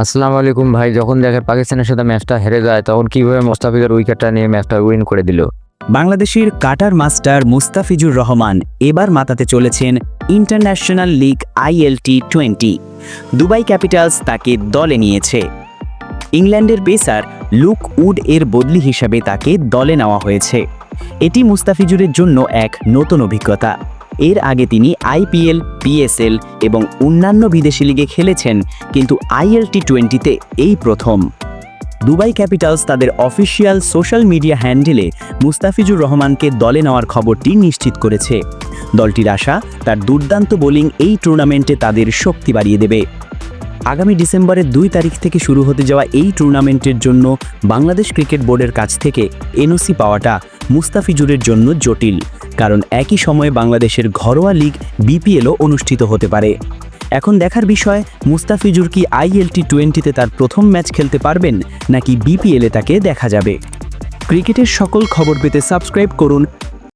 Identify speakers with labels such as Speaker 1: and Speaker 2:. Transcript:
Speaker 1: আসসালামু আলাইকুম ভাই, যখন দেখে পাকিস্তানের সাথে ম্যাচটা হেরে যায়, তখন কীভাবে মোস্তাফিজের উইকেটটা নিয়ে ম্যাচটা উইন করে দিল?
Speaker 2: বাংলাদেশের কাটার মাস্টার মুস্তাফিজুর রহমান এবার মাতাতে চলেছেন international league ILT twenty. Dubai Capitals তাকে দলে নিয়েছে। ইংল্যান্ডের পেসার লুক উড এর বদলি হিসাবে তাকে দলে নেওয়া হয়েছে। এটি মুস্তাফিজুরের জন্য এক নতুন অভিজ্ঞতা। এর আগে তিনি আইপিএল পিএসএল এবং অন্যান্য বিদেশি লিগে খেলেছেন, কিন্তু আইএলটি টোয়েন্টিতে এই প্রথম। দুবাই ক্যাপিটালস তাদের অফিসিয়াল সোশ্যাল মিডিয়া হ্যান্ডেলে মুস্তাফিজুর রহমানকে দলে নেওয়ার খবরটি নিশ্চিত করেছে। দলটির আশা, তার দুর্দান্ত বোলিং এই টুর্নামেন্টে তাদের শক্তি বাড়িয়ে দেবে। আগামী ডিসেম্বরের দুই তারিখ থেকে শুরু হতে যাওয়া এই টুর্নামেন্টের জন্য বাংলাদেশ ক্রিকেট বোর্ডের কাছ থেকে এনওসি পাওয়াটা মুস্তাফিজুরের জন্য জটিল, কারণ একই সময়ে বাংলাদেশের ঘরোয়া লিগ বিপিএলও অনুষ্ঠিত হতে পারে। এখন দেখার বিষয়, মুস্তাফিজুর কি আইএলটি টোয়েন্টিতে তার প্রথম ম্যাচ খেলতে পারবেন, নাকি বিপিএলে তাকে দেখা যাবে? ক্রিকেটের সকল খবর পেতে সাবস্ক্রাইব করুন